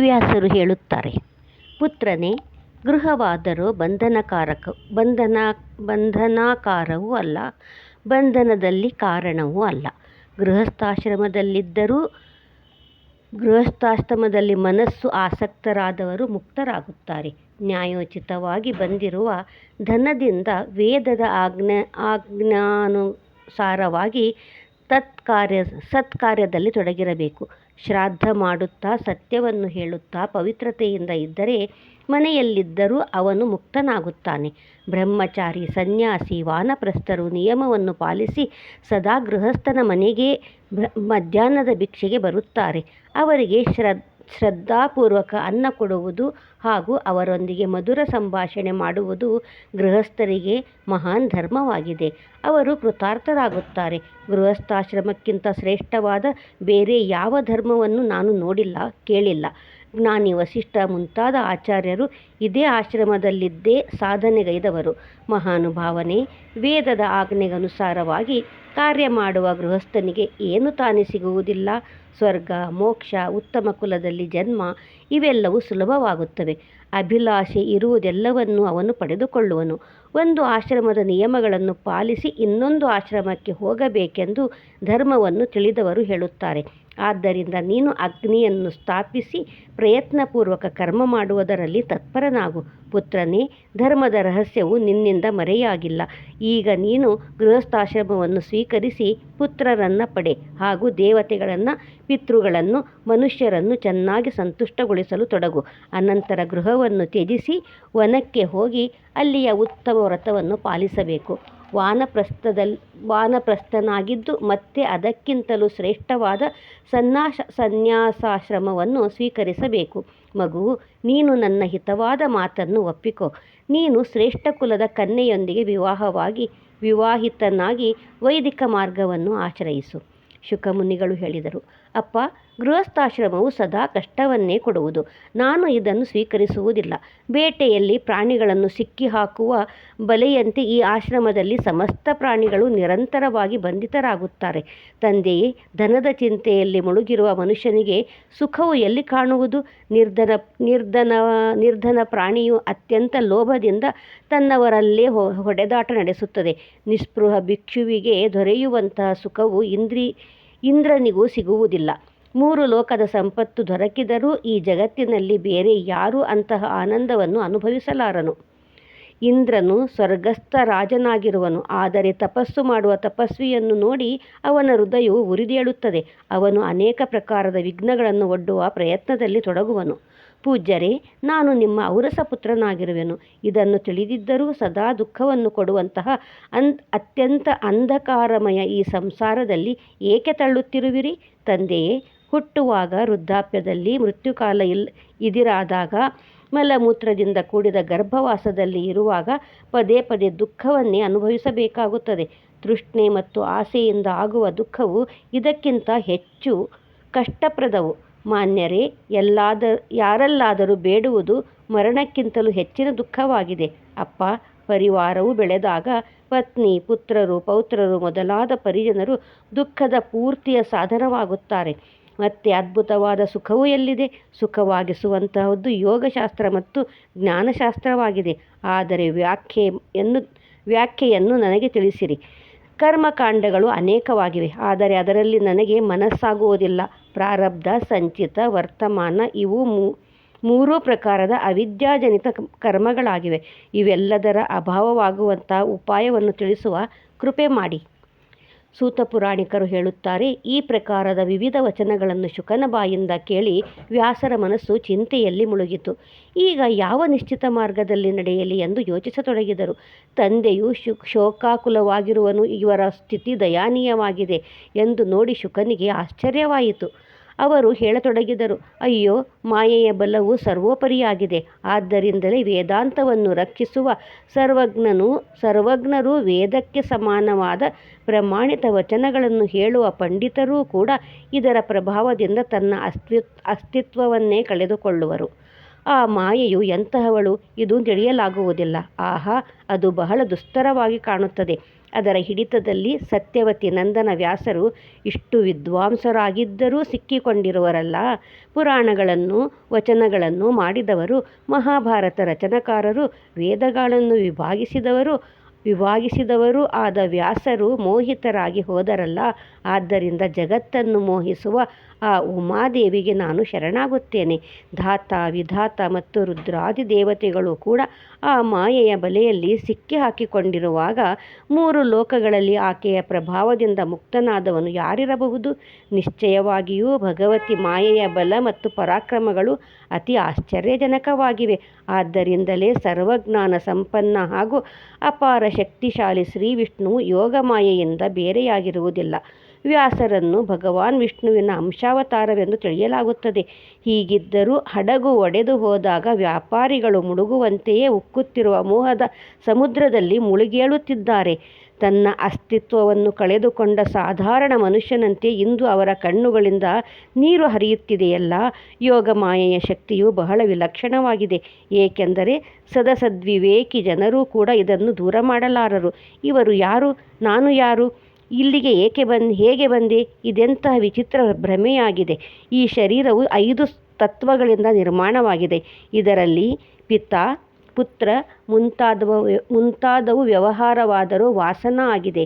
ವ್ಯಾಸರು ಹೇಳುತ್ತಾರೆ. ಪುತ್ರನೇ, ಗೃಹವಾದರೂ ಬಂಧನಕಾರಕ, ಬಂಧನ, ಬಂಧನಾಕಾರವೂ ಅಲ್ಲ, ಬಂಧನದಲ್ಲಿ ಕಾರಣವೂ ಅಲ್ಲ. ಗೃಹಸ್ಥಾಶ್ರಮದಲ್ಲಿದ್ದರೂ, ಗೃಹಸ್ಥಾಶ್ರಮದಲ್ಲಿ ಮನಸ್ಸು ಆಸಕ್ತರಾದವರು ಮುಕ್ತರಾಗುತ್ತಾರೆ. ನ್ಯಾಯೋಚಿತವಾಗಿ ಬಂದಿರುವ ಧನದಿಂದ ವೇದದ ಆಜ್ಞಾ, ಆಜ್ಞಾನುಸಾರವಾಗಿ ತತ್ಕಾರ್ಯ, ಸತ್ಕಾರ್ಯದಲ್ಲಿ ತೊಡಗಿರಬೇಕು. ಶ್ರಾದ್ದ ಮಾಡುತ್ತಾ ಸತ್ಯವನ್ನು ಹೇಳುತ್ತಾ ಪವಿತ್ರತೆಯಿಂದ ಇದ್ದರೆ ಮನೆಯಲ್ಲಿದ್ದರೂ ಅವನು ಮುಕ್ತನಾಗುತ್ತಾನೆ. ಬ್ರಹ್ಮಚಾರಿ ಸನ್ಯಾಸಿ ವಾನಪ್ರಸ್ಥರು ನಿಯಮವನ್ನು ಪಾಲಿಸಿ ಸದಾ ಗೃಹಸ್ಥನ ಮನೆಗೆ ಮಧ್ಯಾಹ್ನದ ಭಿಕ್ಷೆಗೆ ಬರುತ್ತಾರೆ. ಅವರಿಗೆ ಶ್ರದ್ ಶ್ರದ್ಧಾಪೂರ್ವಕ ಅನ್ನ ಕೊಡುವುದು ಹಾಗೂ ಅವರೊಂದಿಗೆ ಮಧುರ ಸಂಭಾಷಣೆ ಮಾಡುವುದು ಗೃಹಸ್ಥರಿಗೆ ಮಹಾನ್ ಧರ್ಮವಾಗಿದೆ. ಅವರು ಕೃತಾರ್ಥರಾಗುತ್ತಾರೆ. ಗೃಹಸ್ಥಾಶ್ರಮಕ್ಕಿಂತ ಶ್ರೇಷ್ಠವಾದ ಬೇರೆ ಯಾವ ಧರ್ಮವನ್ನು ನಾನು ನೋಡಿಲ್ಲ, ಕೇಳಿಲ್ಲ. ಜ್ಞಾನಿ ವಸಿಷ್ಠ ಮುಂತಾದ ಆಚಾರ್ಯರು ಇದೇ ಆಶ್ರಮದಲ್ಲಿದ್ದೇ ಸಾಧನೆಗೈದವರು. ಮಹಾನುಭಾವನೆ, ವೇದದ ಆಜ್ಞೆಗನುಸಾರವಾಗಿ ಕಾರ್ಯ ಮಾಡುವ ಗೃಹಸ್ಥನಿಗೆ ಏನು ತಾನೇ ಸಿಗುವುದಿಲ್ಲ. ಸ್ವರ್ಗ, ಮೋಕ್ಷ, ಉತ್ತಮ ಕುಲದಲ್ಲಿ ಜನ್ಮ, ಇವೆಲ್ಲವೂ ಸುಲಭವಾಗುತ್ತವೆ. ಅಭಿಲಾಷೆ ಇರುವುದೆಲ್ಲವನ್ನೂ ಅವನು ಪಡೆದುಕೊಳ್ಳುವನು. ಒಂದು ಆಶ್ರಮದ ನಿಯಮಗಳನ್ನು ಪಾಲಿಸಿ ಇನ್ನೊಂದು ಆಶ್ರಮಕ್ಕೆ ಹೋಗಬೇಕೆಂದು ಧರ್ಮವನ್ನು ತಿಳಿದವರು ಹೇಳುತ್ತಾರೆ. ಆದ್ದರಿಂದ ನೀನು ಅಗ್ನಿಯನ್ನು ಸ್ಥಾಪಿಸಿ ಪ್ರಯತ್ನಪೂರ್ವಕ ಕರ್ಮ ಮಾಡುವುದರಲ್ಲಿ ತತ್ಪರನಾಗು. ಪುತ್ರನೇ, ಧರ್ಮದ ರಹಸ್ಯವು ನಿನ್ನಿಂದ ಮರೆಯಾಗಿಲ್ಲ. ಈಗ ನೀನು ಗೃಹಸ್ಥಾಶ್ರಮವನ್ನು ಸ್ವೀಕರಿಸಿ ಪುತ್ರರನ್ನು ಪಡೆ ಹಾಗೂ ದೇವತೆಗಳನ್ನು, ಪಿತೃಗಳನ್ನು, ಮನುಷ್ಯರನ್ನು ಚೆನ್ನಾಗಿ ಸಂತುಷ್ಟಗೊಳಿಸಲು ತೊಡಗು. ಅನಂತರ ಗೃಹವನ್ನು ತ್ಯಜಿಸಿ ವನಕ್ಕೆ ಹೋಗಿ ಅಲ್ಲಿಯ ಉತ್ತಮ ವ್ರತವನ್ನು ಪಾಲಿಸಬೇಕು. ವಾನಪ್ರಸ್ಥದಲ್ಲಿ ವಾನಪ್ರಸ್ಥನಾಗಿದ್ದು ಮತ್ತೆ ಅದಕ್ಕಿಂತಲೂ ಶ್ರೇಷ್ಠವಾದ ಸನ್ನಾಶ ಸನ್ಯಾಸಾಶ್ರಮವನ್ನು ಸ್ವೀಕರಿಸಬೇಕು. ಮಗುವು ನೀನು ನನ್ನ ಹಿತವಾದ ಮಾತನ್ನು ಒಪ್ಪಿಕೋ. ನೀನು ಶ್ರೇಷ್ಠ ಕುಲದ ಕನ್ಯೆಯೊಂದಿಗೆ ವಿವಾಹವಾಗಿ, ವಿವಾಹಿತನಾಗಿ ವೈದಿಕ ಮಾರ್ಗವನ್ನು ಆಶ್ರಯಿಸು. ಶುಕಮುನಿಗಳು ಹೇಳಿದರು, ಅಪ್ಪ, ಗೃಹಸ್ಥಾಶ್ರಮವು ಸದಾ ಕಷ್ಟವನ್ನೇ ಕೊಡುವುದು, ನಾನು ಇದನ್ನು ಸ್ವೀಕರಿಸುವುದಿಲ್ಲ. ಬೇಟೆಯಲ್ಲಿ ಪ್ರಾಣಿಗಳನ್ನು ಸಿಕ್ಕಿಹಾಕುವ ಬಲೆಯಂತೆ ಈ ಆಶ್ರಮದಲ್ಲಿ ಸಮಸ್ತ ಪ್ರಾಣಿಗಳು ನಿರಂತರವಾಗಿ ಬಂಧಿತರಾಗುತ್ತಾರೆ. ತಂದೆಯೇ, ಧನದ ಚಿಂತೆಯಲ್ಲಿ ಮುಳುಗಿರುವ ಮನುಷ್ಯನಿಗೆ ಸುಖವು ಎಲ್ಲಿ ಕಾಣುವುದು? ನಿರ್ಧನ ನಿರ್ಧನ ನಿರ್ಧನ ಪ್ರಾಣಿಯು ಅತ್ಯಂತ ಲೋಭದಿಂದ ತನ್ನವರಲ್ಲೇ ಹೊಡೆದಾಟ ನಡೆಸುತ್ತದೆ. ನಿಸ್ಪೃಹ ಭಿಕ್ಷುವಿಗೆ ದೊರೆಯುವಂತಹ ಸುಖವು ಇಂದ್ರಿ ಇಂದ್ರನಿಗೂ ಸಿಗುವುದಿಲ್ಲ. ಮೂರು ಲೋಕದ ಸಂಪತ್ತು ದೊರಕಿದರೂ ಈ ಜಗತ್ತಿನಲ್ಲಿ ಬೇರೆ ಯಾರೂ ಅಂತಹ ಆನಂದವನ್ನು ಅನುಭವಿಸಲಾರನು. ಇಂದ್ರನು ಸ್ವರ್ಗಸ್ಥ ರಾಜನಾಗಿರುವನು. ಆದರೆ ತಪಸ್ಸು ಮಾಡುವ ತಪಸ್ವಿಯನ್ನು ನೋಡಿ ಅವನ ಹೃದಯವು ಉರಿದೇಳುತ್ತದೆ. ಅವನು ಅನೇಕ ಪ್ರಕಾರದ ವಿಘ್ನಗಳನ್ನು ಒಡ್ಡುವ ಪ್ರಯತ್ನದಲ್ಲಿ ತೊಡಗುವನು. ಪೂಜ್ಯರೇ, ನಾನು ನಿಮ್ಮ ಔರಸ ಪುತ್ರನಾಗಿರುವೆನು. ಇದನ್ನು ತಿಳಿದಿದ್ದರೂ ಸದಾ ದುಃಖವನ್ನು ಕೊಡುವಂತಹ ಅನ್ ಅತ್ಯಂತ ಅಂಧಕಾರಮಯ ಈ ಸಂಸಾರದಲ್ಲಿ ಏಕೆ ತಳ್ಳುತ್ತಿರುವಿರಿ? ತಂದೆಯೇ, ಹುಟ್ಟುವಾಗ ವೃದ್ಧಾಪ್ಯದಲ್ಲಿ ಮೃತ್ಯುಕಾಲ ಇಲ್, ಇದಿರಾದಾಗ ಮಲಮೂತ್ರದಿಂದ ಕೂಡಿದ ಗರ್ಭವಾಸದಲ್ಲಿ ಇರುವಾಗ ಪದೇ ಪದೇ ದುಃಖವನ್ನೇ ಅನುಭವಿಸಬೇಕಾಗುತ್ತದೆ. ತೃಷ್ಣೆ ಮತ್ತು ಆಸೆಯಿಂದ ಆಗುವ ದುಃಖವು ಇದಕ್ಕಿಂತ ಹೆಚ್ಚು ಕಷ್ಟಪ್ರದವು. ಮಾನ್ಯರೇ, ಎಲ್ಲಾದ, ಯಾರಲ್ಲಾದರೂ ಬೇಡುವುದು ಮರಣಕ್ಕಿಂತಲೂ ಹೆಚ್ಚಿನ ದುಃಖವಾಗಿದೆ. ಅಪ್ಪ, ಪರಿವಾರವು ಬೆಳೆದಾಗ ಪತ್ನಿ, ಪುತ್ರರು, ಪೌತ್ರರು ಮೊದಲಾದ ಪರಿಜನರು ದುಃಖದ ಪೂರ್ತಿಯ ಸಾಧನವಾಗುತ್ತಾರೆ. ಮತ್ತೆ ಅದ್ಭುತವಾದ ಸುಖವು ಎಲ್ಲಿದೆ? ಸುಖವಾಗಿಸುವಂತಹದ್ದು ಯೋಗಶಾಸ್ತ್ರ ಮತ್ತು ಜ್ಞಾನಶಾಸ್ತ್ರವಾಗಿದೆ. ಆದರೆ ವ್ಯಾಖ್ಯೆಯನ್ನು ವ್ಯಾಖ್ಯೆಯನ್ನು ನನಗೆ ತಿಳಿಸಿರಿ. ಕರ್ಮಕಾಂಡಗಳು ಅನೇಕವಾಗಿವೆ, ಆದರೆ ಅದರಲ್ಲಿ ನನಗೆ ಮನಸ್ಸಾಗುವುದಿಲ್ಲ. ಪ್ರಾರಬ್ಧ, ಸಂಚಿತ, ವರ್ತಮಾನ ಇವು ಮೂರೂ ಪ್ರಕಾರದ ಅವಿದ್ಯಾಜನಿತ ಕರ್ಮಗಳಾಗಿವೆ. ಇವೆಲ್ಲದರ ಅಭಾವವಾಗುವಂಥ ಉಪಾಯವನ್ನು ತಿಳಿಸುವ ಕೃಪೆ ಮಾಡಿ. ಸೂತ ಪುರಾಣಿಕರು ಹೇಳುತ್ತಾರೆ, ಈ ಪ್ರಕಾರದ ವಿವಿಧ ವಚನಗಳನ್ನು ಶುಕನ ಬಾಯಿಂದ ಕೇಳಿ ವ್ಯಾಸರ ಮನಸ್ಸು ಚಿಂತೆಯಲ್ಲಿ ಮುಳುಗಿತು. ಈಗ ಯಾವ ನಿಶ್ಚಿತ ಮಾರ್ಗದಲ್ಲಿ ನಡೆಯಲಿ ಎಂದು ಯೋಚಿಸತೊಡಗಿದರು. ತಂದೆಯು ಶು, ಶೋಕಾಕುಲವಾಗಿರುವನು, ಇವರ ಸ್ಥಿತಿ ದಯಾನೀಯವಾಗಿದೆ ಎಂದು ನೋಡಿ ಶುಕನಿಗೆ ಆಶ್ಚರ್ಯವಾಯಿತು. ಅವರು ಹೇಳತೊಡಗಿದರು, ಅಯ್ಯೋ, ಮಾಯೆಯ ಬಲವು ಸರ್ವೋಪರಿಯಾಗಿದೆ. ಆದ್ದರಿಂದಲೇ ವೇದಾಂತವನ್ನು ರಕ್ಷಿಸುವ ಸರ್ವಜ್ಞನು ಸರ್ವಜ್ಞರೂ ವೇದಕ್ಕೆ ಸಮಾನವಾದ ಪ್ರಮಾಣಿತ ವಚನಗಳನ್ನು ಹೇಳುವ ಪಂಡಿತರೂ ಕೂಡ ಇದರ ಪ್ರಭಾವದಿಂದ ತನ್ನ ಅಸ್ತಿ ಅಸ್ತಿತ್ವವನ್ನೇ ಕಳೆದುಕೊಳ್ಳುವರು. ಆ ಮಾಯೆಯು ಎಂತಹವಳು? ಇದು ತಿಳಿಯಲಾಗುವುದಿಲ್ಲ. ಆಹಾ, ಅದು ಬಹಳ ದುಸ್ತರವಾಗಿ ಕಾಣುತ್ತದೆ. ಅದರ ಹಿಡಿತದಲ್ಲಿ ಸತ್ಯವತಿ ನಂದನ ವ್ಯಾಸರು ಇಷ್ಟು ವಿದ್ವಾಂಸರಾಗಿದ್ದರೂ ಸಿಕ್ಕಿಕೊಂಡಿರುವರಲ್ಲ. ಪುರಾಣಗಳನ್ನು, ವಚನಗಳನ್ನು ಮಾಡಿದವರು, ಮಹಾಭಾರತ ರಚನಕಾರರು, ವೇದಗಳನ್ನು ವಿಭಾಗಿಸಿದವರು ವಿಭಾಗಿಸಿದವರು ಆದ ವ್ಯಾಸರು ಮೋಹಿತರಾಗಿ ಹೋದರಲ್ಲ. ಆದ್ದರಿಂದ ಜಗತ್ತನ್ನು ಮೋಹಿಸುವ ಆ ಉಮಾದೇವಿಗೆ ನಾನು ಶರಣಾಗುತ್ತೇನೆ. ಧಾತ, ವಿಧಾತ ಮತ್ತು ರುದ್ರಾದಿ ದೇವತೆಗಳು ಕೂಡ ಆ ಮಾಯೆಯ ಬಲೆಯಲ್ಲಿ ಸಿಕ್ಕಿ ಹಾಕಿಕೊಂಡಿರುವಾಗ ಮೂರು ಲೋಕಗಳಲ್ಲಿ ಆಕೆಯ ಪ್ರಭಾವದಿಂದ ಮುಕ್ತನಾದವನು ಯಾರಿರಬಹುದು? ನಿಶ್ಚಯವಾಗಿಯೂ ಭಗವತಿ ಮಾಯೆಯ ಬಲ ಮತ್ತು ಪರಾಕ್ರಮಗಳು ಅತಿ ಆಶ್ಚರ್ಯಜನಕವಾಗಿವೆ. ಆದ್ದರಿಂದಲೇ ಸರ್ವಜ್ಞಾನ ಸಂಪನ್ನ ಹಾಗೂ ಅಪಾರ ಶಕ್ತಿಶಾಲಿ ಶ್ರೀ ವಿಷ್ಣುವು ಯೋಗ ಮಾಯೆಯಿಂದ ಬೇರೆಯಾಗಿರುವುದಿಲ್ಲ. ವ್ಯಾಸರನ್ನು ಭಗವಾನ್ ವಿಷ್ಣುವಿನ ಅಂಶಾವತಾರವೆಂದು ತಿಳಿಯಲಾಗುತ್ತದೆ. ಹೀಗಿದ್ದರೂ ಹಡಗು ಒಡೆದು ಹೋದಾಗ ವ್ಯಾಪಾರಿಗಳು ಮುಳುಗುವಂತೆಯೇ ಉಕ್ಕುತ್ತಿರುವ ಮೋಹದ ಸಮುದ್ರದಲ್ಲಿ ಮುಳುಗೇಳುತ್ತಿದ್ದಾರೆ. ತನ್ನ ಅಸ್ತಿತ್ವವನ್ನು ಕಳೆದುಕೊಂಡ ಸಾಧಾರಣ ಮನುಷ್ಯನಂತೆ ಇಂದು ಅವರ ಕಣ್ಣುಗಳಿಂದ ನೀರು ಹರಿಯುತ್ತಿದೆಯಲ್ಲ? ಯೋಗ ಮಾಯೆಯ ಶಕ್ತಿಯು ಬಹಳ ವಿಲಕ್ಷಣವಾಗಿದೆ. ಏಕೆಂದರೆ ಸದಸದ್ವಿವೇಕಿ ಜನರೂ ಕೂಡ ಇದನ್ನು ದೂರ ಮಾಡಲಾರರು. ಇವರು ಯಾರು? ನಾನು ಯಾರು? ಇಲ್ಲಿಗೆ ಏಕೆ ಬಂದು, ಹೇಗೆ ಬಂದೆ? ಇದೆಂತಹ ವಿಚಿತ್ರ ಭ್ರಮೆಯಾಗಿದೆ. ಈ ಶರೀರವು ಐದು ತತ್ವಗಳಿಂದ ನಿರ್ಮಾಣವಾಗಿದೆ. ಇದರಲ್ಲಿ ಪಿತ, ಪುತ್ರ ಮುಂತಾದವ, ಮುಂತಾದವು ವ್ಯವಹಾರವಾದರೂ ವಾಸನ ಆಗಿದೆ.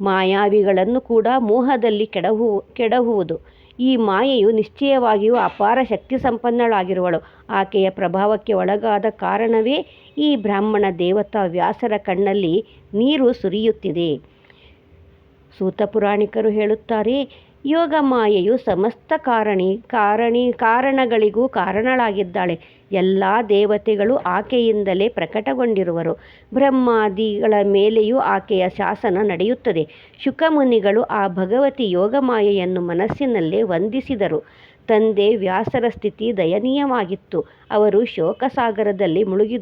ಮಾಯಾವಿಗಳನ್ನು ಕೂಡ ಮೋಹದಲ್ಲಿ ಕೆಡಹು ಕೆಡಹುವುದು. ಈ ಮಾಯೆಯು ನಿಶ್ಚಯವಾಗಿಯೂ ಅಪಾರ ಶಕ್ತಿ ಸಂಪನ್ನಳಾಗಿರುವಳು ಆಕೆಯ ಪ್ರಭಾವಕ್ಕೆ ಒಳಗಾದ ಕಾರಣವೇ ಈ ಬ್ರಾಹ್ಮಣ ದೇವತಾ ವ್ಯಾಸರ ಕಣ್ಣಲ್ಲಿ ನೀರು ಸುರಿಯುತ್ತಿದೆ. ಸೂತ ಪುರಾಣಿಕರು ಹೇಳುತ್ತಾರೆ, ಯೋಗ ಮಾಯೆಯು ಸಮಸ್ತ ಕಾರಣಿ ಕಾರಣಿ, ಕಾರಣಗಳಿಗೂ ಕಾರಣಳಾಗಿದ್ದಾಳೆ. ಎಲ್ಲ ದೇವತೆಗಳು ಆಕೆಯಿಂದಲೇ ಪ್ರಕಟಗೊಂಡಿರುವರು. ಬ್ರಹ್ಮಾದಿಗಳ ಮೇಲೆಯೂ ಆಕೆಯ ಶಾಸನ ನಡೆಯುತ್ತದೆ. ಶುಕಮುನಿಗಳು ಆ ಭಗವತಿ ಯೋಗ ಮಾಯೆಯನ್ನು ಮನಸ್ಸಿನಲ್ಲೇ ವಂದಿಸಿದರು. ತಂದೆ ವ್ಯಾಸರ ಸ್ಥಿತಿ ದಯನೀಯವಾಗಿತ್ತು. ಅವರು ಶೋಕಸಾಗರದಲ್ಲಿ ಮುಳುಗಿ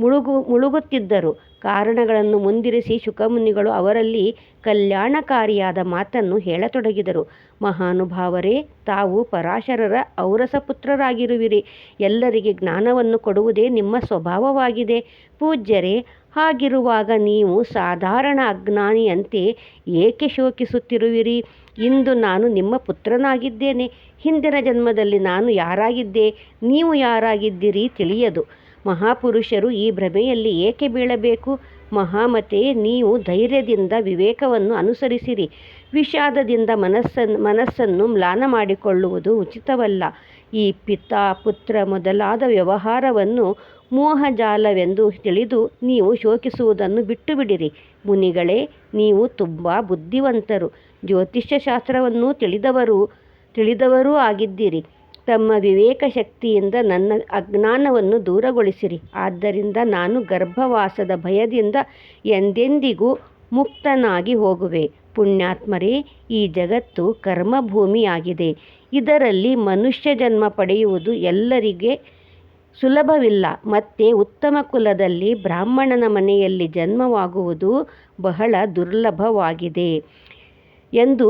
ಮುಳುಗು, ಮುಳುಗುತ್ತಿದ್ದರು. ಕಾರಣಗಳನ್ನು ಮುಂದಿರಿಸಿ ಶುಕಮುನಿಗಳು ಅವರಲ್ಲಿ ಕಲ್ಯಾಣಕಾರಿಯಾದ ಮಾತನ್ನು ಹೇಳತೊಡಗಿದರು. ಮಹಾನುಭಾವರೇ, ತಾವು ಪರಾಶರರ ಔರಸ ಪುತ್ರರಾಗಿರುವಿರಿ ಎಲ್ಲರಿಗೆ ಜ್ಞಾನವನ್ನು ಕೊಡುವುದೇ ನಿಮ್ಮ ಸ್ವಭಾವವಾಗಿದೆ. ಪೂಜ್ಯರೇ, ಹಾಗಿರುವಾಗ ನೀವು ಸಾಧಾರಣ ಅಜ್ಞಾನಿಯಂತೆ ಏಕೆ ಶೋಕಿಸುತ್ತಿರುವಿರಿ? ಇಂದು ನಾನು ನಿಮ್ಮ ಪುತ್ರನಾಗಿದ್ದೇನೆ. ಹಿಂದಿನ ಜನ್ಮದಲ್ಲಿ ನಾನು ಯಾರಾಗಿದ್ದೆ? ನೀವು ಯಾರಾಗಿದ್ದೀರಿ ತಿಳಿಯದು. ಮಹಾಪುರುಷರು ಈ ಭ್ರಮೆಯಲ್ಲಿ ಏಕೆ ಬೀಳಬೇಕು? ಮಹಾಮತೆ, ನೀವು ಧೈರ್ಯದಿಂದ ವಿವೇಕವನ್ನು ಅನುಸರಿಸಿರಿ. ವಿಷಾದದಿಂದ ಮನಸ್ಸನ್ನು ಮನಸ್ಸನ್ನು ಮ್ಲಾನ ಮಾಡಿಕೊಳ್ಳುವುದು ಉಚಿತವಲ್ಲ. ಈ ಪಿತ, ಪುತ್ರ ಮೊದಲಾದ ವ್ಯವಹಾರವನ್ನು ಮೋಹಜಾಲವೆಂದು ತಿಳಿದು ನೀವು ಶೋಕಿಸುವುದನ್ನು ಬಿಟ್ಟು ಬಿಡಿರಿ ಮುನಿಗಳೇ, ನೀವು ತುಂಬ ಬುದ್ಧಿವಂತರು. ಜ್ಯೋತಿಷ್ಯ ಶಾಸ್ತ್ರವನ್ನು ತಿಳಿದವರು, ತಿಳಿದವರೂ ಆಗಿದ್ದೀರಿ. ತಮ್ಮ ವಿವೇಕ ಶಕ್ತಿಯಿಂದ ನನ್ನ ಅಜ್ಞಾನವನ್ನು ದೂರಗೊಳಿಸಿರಿ. ಆದ್ದರಿಂದ ನಾನು ಗರ್ಭವಾಸದ ಭಯದಿಂದ ಎಂದೆಂದಿಗೂ ಮುಕ್ತನಾಗಿ ಹೋಗುವೆ. ಪುಣ್ಯಾತ್ಮರೇ, ಈ ಜಗತ್ತು ಕರ್ಮಭೂಮಿಯಾಗಿದೆ. ಇದರಲ್ಲಿ ಮನುಷ್ಯ ಜನ್ಮ ಪಡೆಯುವುದು ಎಲ್ಲರಿಗೆ ಸುಲಭವಿಲ್ಲ. ಮತ್ತೆ ಉತ್ತಮ ಕುಲದಲ್ಲಿ ಬ್ರಾಹ್ಮಣನ ಮನೆಯಲ್ಲಿ ಜನ್ಮವಾಗುವುದು ಬಹಳ ದುರ್ಲಭವಾಗಿದೆ ಎಂದು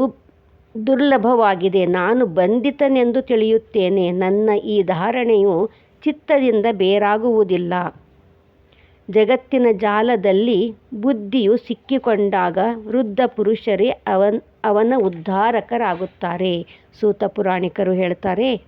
ದುರ್ಲಭವಾಗಿದೆ. ನಾನು ಬಂಧಿತನೆಂದು ತಿಳಿಯುತ್ತೇನೆ. ನನ್ನ ಈ ಧಾರಣೆಯು ಚಿತ್ತದಿಂದ ಬೇರಾಗುವುದಿಲ್ಲ. ಜಗತ್ತಿನ ಜಾಲದಲ್ಲಿ ಬುದ್ಧಿಯು ಸಿಕ್ಕಿಕೊಂಡಾಗ ವೃದ್ಧ ಪುರುಷರೇ ಅವನ್, ಅವನ ಉದ್ಧಾರಕರಾಗುತ್ತಾರೆ. ಸೂತ ಪುರಾಣಿಕರು ಹೇಳ್ತಾರೆ